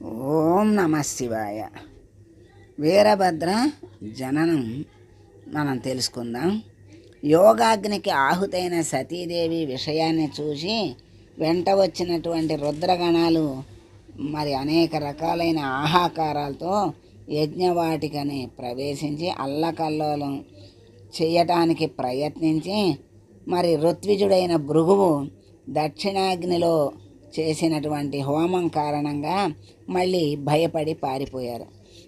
ఓం నమ శివాయ. వీరభద్ర జననం. మనం తెలుసుకుందాం. యోగాగ్నికి ఆహుతైన సతీదేవి విషయాన్ని చూసి వెంట వచ్చినటువంటి రుద్రగణాలు మరి అనేక రకాలైన ఆహాకారాలతో యజ్ఞవాటికని ప్రవేశించి అల్లకల్లోలం చేయటానికి ప్రయత్నించి మరి ఋత్విజుడైన భృగువు దక్షిణాగ్నిలో చేసినటువంటి హోమం కారణంగా మళ్ళీ భయపడి పారిపోయారు.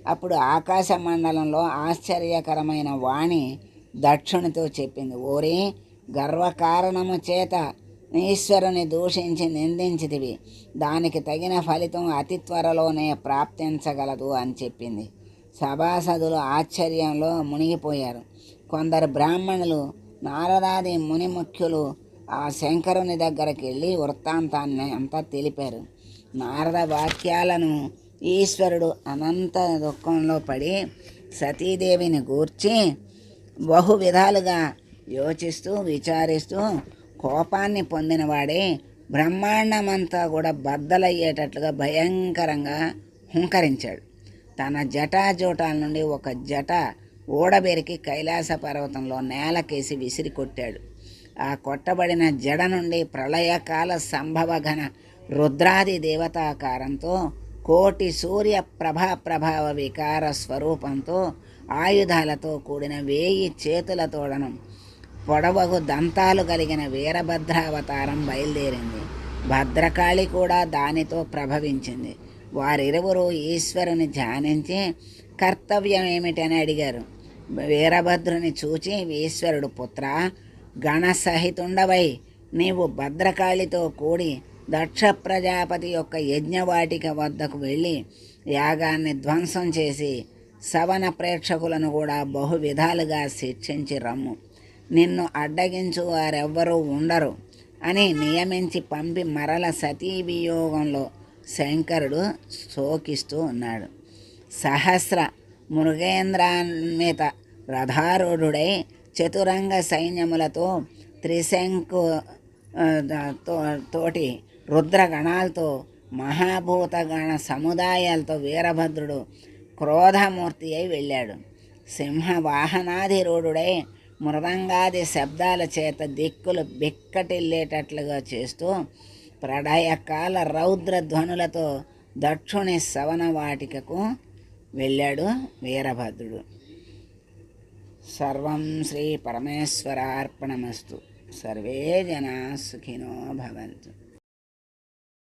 అప్పుడు ఆకాశ మండలంలో ఆశ్చర్యకరమైన వాణి దక్షునితో చెప్పింది ఓరి గర్వకారణము చేత ఈశ్వరుని దూషించి నిందించితివి. దానికి తగిన ఫలితం అతి త్వరలోనే ప్రాప్తించగలదు అని చెప్పింది. సభాసదులు ఆశ్చర్యంలో మునిగిపోయారు. కొందరు బ్రాహ్మణులు నారదాది ముని ముఖ్యులు ఆ శంకరుని దగ్గరికి వెళ్ళి వృత్తాంతాన్ని అంతా తెలిపారు. నారద వాక్యాలను ఈశ్వరుడు అనంత దుఃఖంలో పడి సతీదేవిని గూర్చి బహు విధాలుగా యోచిస్తూ విచారిస్తూ కోపాన్ని పొందినవాడే బ్రహ్మాండమంతా కూడా బద్దలయ్యేటట్లుగా భయంకరంగా హుంకరించాడు. తన జటాజూటాల నుండి ఒక జట ఊడబెరికి కైలాస పర్వతంలో నేలకేసి విసిరి కొట్టాడు ఆ కొట్టబడిన జడ నుండి ప్రళయకాల సంభవఘన రుద్రాది దేవతాకారంతో కోటి సూర్య ప్రభా ప్రభావ వికార స్వరూపంతో ఆయుధాలతో కూడిన వేయి చేతులతోడను పొడవగు దంతాలు కలిగిన వీరభద్రావతారం బయలుదేరింది. భద్రకాళి కూడా దానితో ప్రభవించింది. వారిరువురు ఈశ్వరుని ధ్యానించి కర్తవ్యం ఏమిటని అడిగారు. వీరభద్రుని చూచి ఈశ్వరుడు పుత్ర గణసహితుండవై నీవు భద్రకాళితో కూడి దక్ష ప్రజాపతి యొక్క యజ్ఞవాటిక వద్దకు వెళ్ళి యాగాన్ని ధ్వంసం చేసి సవన ప్రేక్షకులను కూడా బహు విధాలుగా శిక్షించి రమ్ము. నిన్ను అడ్డగించు వారెవ్వరూ ఉండరు అని నియమించి పంపి మరల సతీ వియోగంలో శంకరుడు శోకిస్తూ ఉన్నాడు. సహస్ర మృగేంద్రాన్విత రథారూఢుడై చతురంగ సైన్యములతో త్రిశంకు తో- తోటి రుద్రగణాలతో మహాభూతగణ సముదాయాలతో వీరభద్రుడు క్రోధమూర్తి అయి వెళ్ళాడు. సింహ వాహనాధిరూఢుడై మృదంగాది శబ్దాల చేత దిక్కులు బిక్కటిల్లేటట్లుగా చేస్తూ ప్రళయకాల రౌద్ర ధ్వనులతో దక్షుని సవన వాటికకు వెళ్ళాడు వీరభద్రుడు. సర్వం శ్రీ పరమేశ్వరార్పణమస్తు. సర్వే జనా సుఖినో భవంతు.